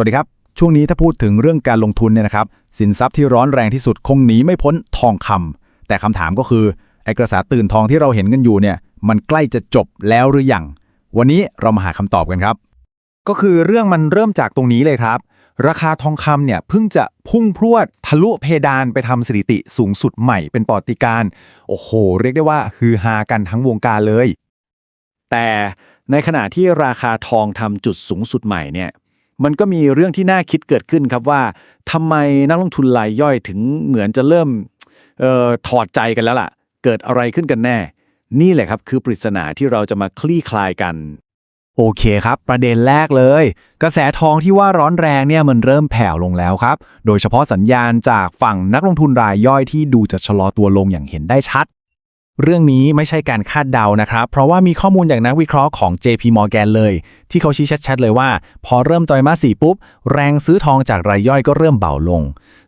วัสดีครับ ช่วงนี้ถ้าพูดถึงเรื่องการลงทุนเนี่ยนะครับ สินทรัพย์ที่ร้อนแรงที่สุดคงหนีไม่พ้นทองคำแต่คำถามก็คือไอกระแสตื่นทองที่เราเห็นกันอยู่เนี่ย มันใกล้จะจบแล้วหรือยังวันนี้เรามาหาคำตอบกันครับ ก็คือเรื่องมันเริ่มจากตรงนี้เลยครับ ราคาทองคำเนี่ยเพิ่งจะพุ่งพรวดทะลุเพดานไปทำสถิติสูงสุดใหม่เป็นปอติการ โอ้โห เรียกได้ว่าฮือฮากันทั้งวงการเลย แต่ในขณะที่ราคาทองทำจุดสูงสุดใหม่เนี่ย มันก็มีเรื่องที่น่าคิดเกิดขึ้นครับว่าทำไมนักลงทุนรายย่อยถึงเหมือนจะเริ่มออถอดใจกันแล้วล่ะ เกิดอะไรขึ้นกันแน่ นี่แหละครับคือปริศนาที่เราจะมาคลี่คลายกัน โอเคครับ ประเด็นแรกเลย กระแสทองที่ว่าร้อนแรงเนี่ยมันเริ่มแผ่วลงแล้วครับ โดยเฉพาะสัญญาณจากฝั่งนักลงทุนรายย่อยที่ดูจะชะลอตัวลงอย่างเห็นได้ชัด เรื่องนี้ไม่ใช่การคาดเดานะครับ เพราะว่ามีข้อมูลจากนักวิเคราะห์ของ JP Morgan เลย ที่เขาชี้ชัดๆเลยว่า พอเริ่มไตรมาสสี่ปุ๊บ แรงซื้อทองจากรายย่อยก็เริ่มเบาลง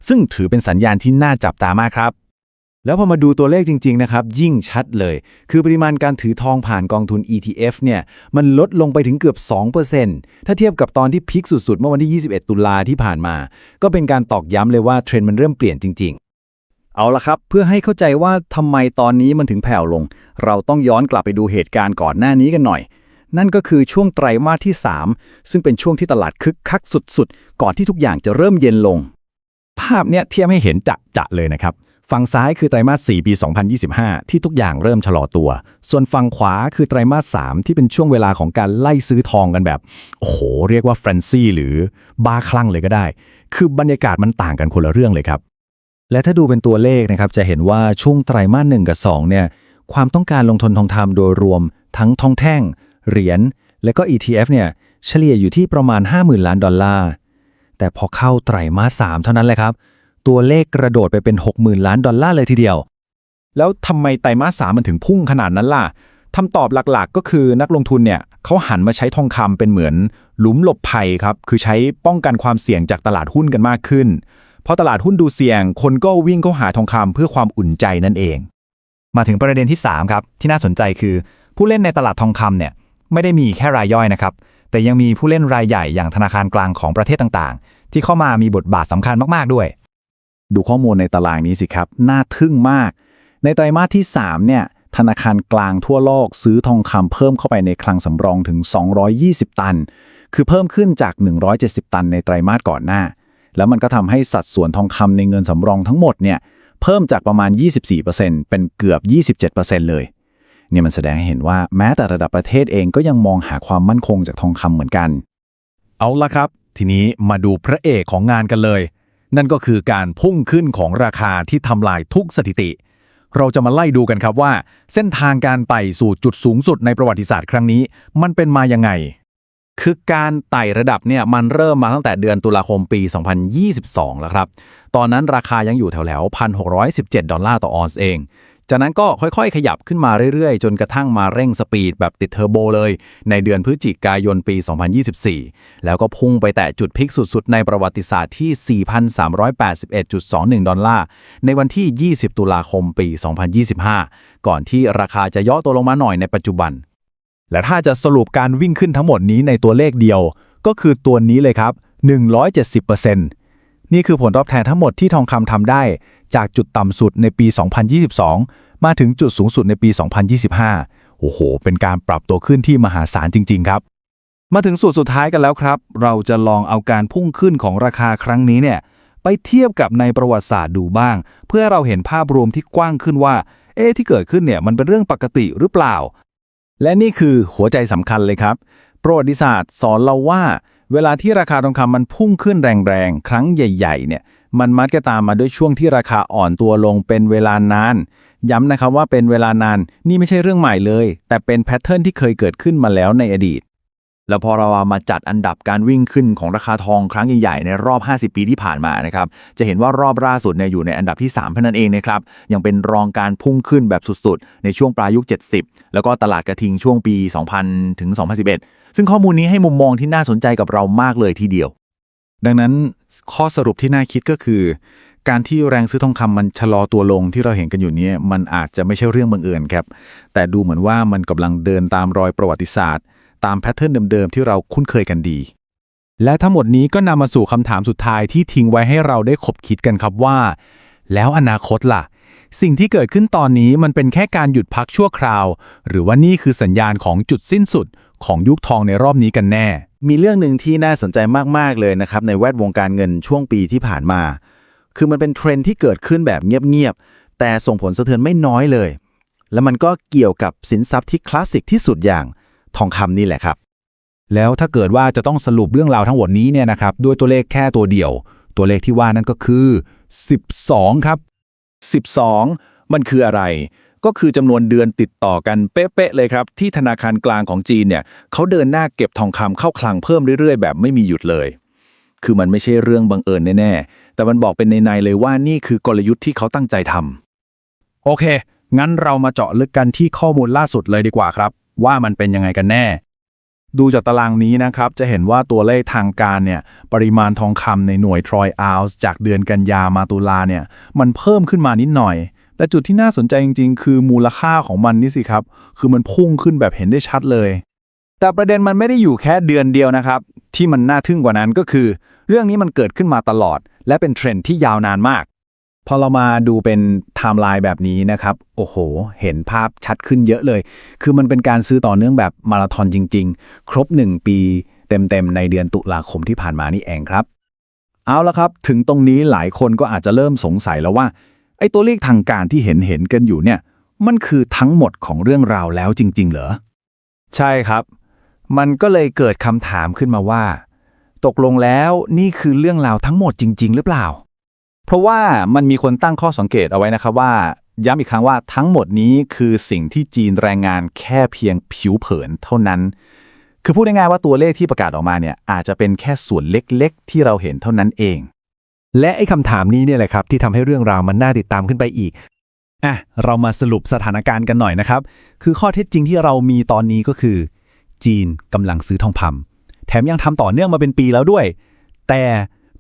ซึ่งถือเป็นสัญญาณที่น่าจับตามากครับ แล้วพอมาดูตัวเลขจริง ๆ นะครับ ยิ่งชัดเลย คือปริมาณการถือทองผ่านกองทุน ETF เนี่ยมันลดลงไปถึงเกือบ 2%ถ้าเทียบกับตอนที่พีคสุดๆ เมื่อวันที่ 21 ตุลาที่ผ่านมา ก็เป็นการตอกย้ำเลยว่าเทรนด์มันเริ่มเปลี่ยนจริง เอาละครับ เพื่อให้เข้าใจว่าทำไมตอนนี้มันถึงแผ่วลง เราต้องย้อนกลับไปดูเหตุการณ์ก่อนหน้านี้กันหน่อย นั่นก็คือช่วงไตรมาสที่ 3 ซึ่งเป็นช่วงที่ตลาดคึกคักสุดๆ ก่อนที่ทุกอย่างจะเริ่มเย็นลง ภาพเนี้ยเทียบให้เห็นจะจะๆเลยนะครับ ฝั่งซ้ายคือไตรมาส 4 ปี 2025 ที่ทุกอย่างเริ่มชะลอตัว ส่วนฝั่งขวาคือไตรมาส 3 ที่เป็นช่วงเวลาของการไล่ซื้อทองกันแบบโอ้โหเรียกว่าเฟรนซี่หรือบ้าคลั่งเลยก็ได้ คือบรรยากาศมันต่างกันคนละเรื่องเลยครับ และถ้าดูเป็นตัวเลขนะครับจะเห็นว่าช่วงไตรมาส1กับ2เนี่ยความต้องการลงทุนทองคำโดยรวม ทั้งทองแท่ง เหรียญและก็ ETF เนี่ยเฉลี่ยอยู่ที่ประมาณ 50,000 ล้านดอลลาร์ แต่พอเข้าไตรมาส3เท่านั้นแหละครับ ตัวเลขกระโดดไปเป็น 60,000 ล้านดอลลาร์เลยทีเดียว แล้วทำไมไตรมาส3มันถึงพุ่งขนาดนั้นล่ะคำตอบหลักๆ ก็คือนักลงทุนเนี่ยเขาหันมาใช้ทองคำเป็นเหมือน หลุมหลบภัยครับ คือใช้ป้องกันความเสี่ยงจากตลาดหุ้นกันมากขึ้น พอตลาดหุ้นดูเสี่ยง คนก็วิ่งเข้าหาทองคำเพื่อความอุ่นใจนั่นเอง มาถึงประเด็นที่ 3 ครับ ที่น่าสนใจคือ ผู้เล่นในตลาดทองคำเนี่ยไม่ได้มีแค่รายย่อยนะครับ แต่ยังมีผู้เล่นรายใหญ่อย่างธนาคารกลางของประเทศต่างๆ ที่เข้ามามีบทบาทสำคัญมากๆด้วย ดูข้อมูลในตารางนี้สิครับ น่าทึ่งมาก ในไตรมาสที่ 3 เนี่ย ธนาคารกลางทั่วโลกซื้อทองคำเพิ่มเข้าไปในคลังสำรองถึง 220 ตัน คือเพิ่มขึ้นจาก 170 ตันในไตรมาสก่อนหน้า แล้วมันก็ทำให้สัดส่วนทองคำในเงินสำรองทั้งหมดเนี่ยเพิ่มจากประมาณ 24%เป็นเกือบ 27%เลยเนี่ยมันแสดงให้เห็นว่าแม้แต่ระดับประเทศเองก็ยังมองหาความมั่นคงจากทองคำเหมือนกัน เอาละครับ ทีนี้มาดูพระเอกของงานกันเลย นั่นก็คือการพุ่งขึ้นของราคาที่ทำลายทุกสถิติ เราจะมาไล่ดูกันครับว่า เส้นทางการไต่สู่จุดสูงสุดในประวัติศาสตร์ครั้งนี้ มันเป็นมายังไง คือการไต่ระดับเนี่ยมันเริ่มมาตั้งแต่เดือนตุลาคมปี 2022 แล้วครับ ตอนนั้นราคายังอยู่แถวๆ1,617 ดอลลาร์ต่อออนซ์เอง จากนั้นก็ค่อยๆ ขยับขึ้นมาเรื่อยๆ จนกระทั่งมาเร่งสปีดแบบติดเทอร์โบเลย ในเดือนพฤศจิกายนปี 2024 แล้วก็พุ่งไปแตะจุดพีคสุดๆ ในประวัติศาสตร์ที่ 4,381.21 ดอลลาร์ ในวันที่ 20 ตุลาคมปี 2025 ก่อนที่ราคาจะย่อตัวลงมาหน่อยในปัจจุบัน และถ้าจะสรุปการวิ่งขึ้นทั้งหมดนี้ในตัวเลขเดียว ก็คือตัวนี้เลยครับ 170%นี่คือผลตอบแทนทั้งหมดที่ทองคำทำได้ จากจุดต่ำสุดในปี 2022 มาถึงจุดสูงสุดในปี 2025 โอ้โห เป็นการปรับตัวขึ้นที่มหาศาลจริง ๆ ครับ มาถึงส่วนสุดท้ายกันแล้วครับ เราจะลองเอาการพุ่งขึ้นของราคาครั้งนี้เนี่ยไปเทียบกับในประวัติศาสตร์ดูบ้าง เพื่อเราเห็นภาพรวมที่กว้างขึ้นว่า เอ๊ะที่เกิดขึ้นเนี่ยมันเป็นเรื่องปกติหรือเปล่า และนี่คือหัวใจสำคัญเลยครับ ประวัติศาสตร์สอนเราว่า เวลาที่ราคาทองคำมันพุ่งขึ้นแรงๆ ครั้งใหญ่ๆ เนี่ย มันมักจะตามมาด้วยช่วงที่ราคาอ่อนตัวลงเป็นเวลานาน ย้ำนะครับว่าเป็นเวลานาน นี่ไม่ใช่เรื่องใหม่เลย แต่เป็นแพทเทิร์นที่เคยเกิดขึ้นมาแล้วในอดีต แล้วพอเรามาจัดอันดับการวิ่งขึ้นของราคาทองครั้งใหญ่ๆในรอบ 50 ปีที่ผ่านมานะครับ จะเห็นว่ารอบล่าสุดเนี่ยอยู่ในอันดับที่3เท่านั้นเองนะครับ ยังเป็นรองการพุ่งขึ้นแบบสุดๆ ในช่วงปลายยุค 70 แล้วก็ตลาดกระทิงช่วงปี 2000 ถึง 2011 ซึ่งข้อมูลนี้ให้มุมมองที่น่าสนใจกับเรามากเลยทีเดียว ดังนั้นข้อสรุปที่น่าคิดก็คือ การที่แรงซื้อทองคำมันชะลอตัวลงที่เราเห็นกันอยู่นี้มันอาจจะไม่ใช่เรื่องบังเอิญครับ แต่ดูเหมือนว่ามันกำลังเดินตามรอยประวัติศาสตร์ ตามแพทเทิร์นเดิมๆที่เราคุ้นเคยกันดี และทั้งหมดนี้ก็นำมาสู่คำถามสุดท้ายที่ทิ้งไว้ให้เราได้ขบคิดกันครับว่า แล้วอนาคตล่ะ สิ่งที่เกิดขึ้นตอนนี้มันเป็นแค่การหยุดพักชั่วคราว หรือว่านี่คือสัญญาณของจุดสิ้นสุดของยุคทองในรอบนี้กันแน่ มีเรื่องหนึ่งที่น่าสนใจมากๆเลยนะครับในแวดวงการเงินช่วงปีที่ผ่านมา คือมันเป็นเทรนที่เกิดขึ้นแบบเงียบๆแต่ส่งผลสะเทือนไม่น้อยเลย และมันก็เกี่ยวกับสินทรัพย์ที่คลาสสิกที่สุดอย่าง ทองคำนี่แหละครับ แล้วถ้าเกิดว่าจะต้องสรุปเรื่องราวทั้งหมดนี้เนี่ยนะครับด้วยตัวเลขแค่ตัวเดียว ตัวเลขที่ว่านั่นก็คือ 12 ครับ 12 มันคืออะไร ก็คือจำนวนเดือนติดต่อกันเป๊ะๆเลยครับ ที่ธนาคารกลางของจีนเนี่ยเขาเดินหน้าเก็บทองคำเข้าคลังเพิ่มเรื่อยๆ แบบไม่มีหยุดเลย คือมันไม่ใช่เรื่องบังเอิญแน่ๆแต่มันบอกเป็นในๆเลยว่านี่คือกลยุทธ์ที่เขาตั้งใจทำโอเค งั้นเรามาเจาะลึกกันที่ข้อมูลล่าสุดเลยดีกว่าครับ ว่ามันเป็นยังไงกันแน่ ดูจากตารางนี้นะครับ จะเห็นว่าตัวเลขทางการเนี่ย ปริมาณทองคำในหน่วยทรอยอ u ลส์จากเดือนกันยามาตุลาเนี่ย มันเพิ่มขึ้นมานิดหน่อย แต่จุดที่น่าสนใจจริงๆ คือมูลค่าของมันนี่สิครับ คือมันพุ่งขึ้นแบบเห็นได้ชัดเลย แต่ประเด็นมันไม่ได้อยู่แค่เดือนเดียวนะครับ ที่มันน่าทึ่งกว่านั้นก็คือ เรื่องนี้มันเกิดขึ้นมาตลอด และเป็นเทรนด์ที่ยาวนานมาก พอเรามาดูเป็นไทม์ไลน์แบบนี้นะครับ โอ้โห เห็นภาพชัดขึ้นเยอะเลย คือมันเป็นการซื้อต่อเนื่องแบบมาราธอนจริง ๆ ครบ 1 ปีเต็มๆ ในเดือนตุลาคมที่ผ่านมานี่เองครับ เอาละครับ ถึงตรงนี้หลายคนก็อาจจะเริ่มสงสัยแล้วว่า ไอ้ตัวเลขทางการที่เห็นเห็นๆกันอยู่เนี่ย มันคือทั้งหมดของเรื่องราวแล้วจริง ๆ เหรอ ใช่ครับ มันก็เลยเกิดคำถามขึ้นมาว่า ตกลงแล้วนี่คือเรื่องราวทั้งหมดจริง ๆ หรือเปล่า เพราะว่ามันมีคนตั้งข้อสังเกตเอาไว้นะครับว่า ย้ำอีกครั้งว่าทั้งหมดนี้คือสิ่งที่จีนแรงงานแค่เพียงผิวเผินเท่านั้น คือพูดง่ายๆว่าตัวเลขที่ประกาศออกมาเนี่ยอาจจะเป็นแค่ส่วนเล็กๆ ที่เราเห็นเท่านั้นเอง และไอ้คำถามนี้เนี่ยแหละครับที่ทำให้เรื่องราวมันน่าติดตามขึ้นไปอีกอะเรามาสรุปสถานการณ์กันหน่อยนะครับ คือข้อเท็จจริงที่เรามีตอนนี้ก็คือ จีนกำลังซื้อทองคำแถมยังทำต่อเนื่องมาเป็นปีแล้วด้วย แต่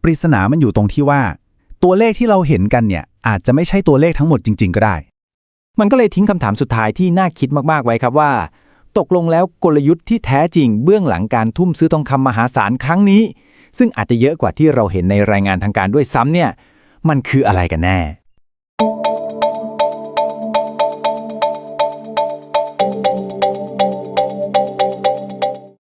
ปริศนามันอยู่ตรงที่ว่า ตัวเลขที่เราเห็นกันเนี่ยอาจจะไม่ใช่ตัวเลขทั้งหมดจริง ๆ ก็ได้ มันก็เลยทิ้งคำถามสุดท้ายที่น่าคิดมากๆไว้ครับว่า ตกลงแล้วกลยุทธ์ที่แท้จริงเบื้องหลังการทุ่มซื้อทองคำมหาศาลครั้งนี้ ซึ่งอาจจะเยอะกว่าที่เราเห็นในรายงานทางการด้วยซ้ำเนี่ย มันคืออะไรกันแน่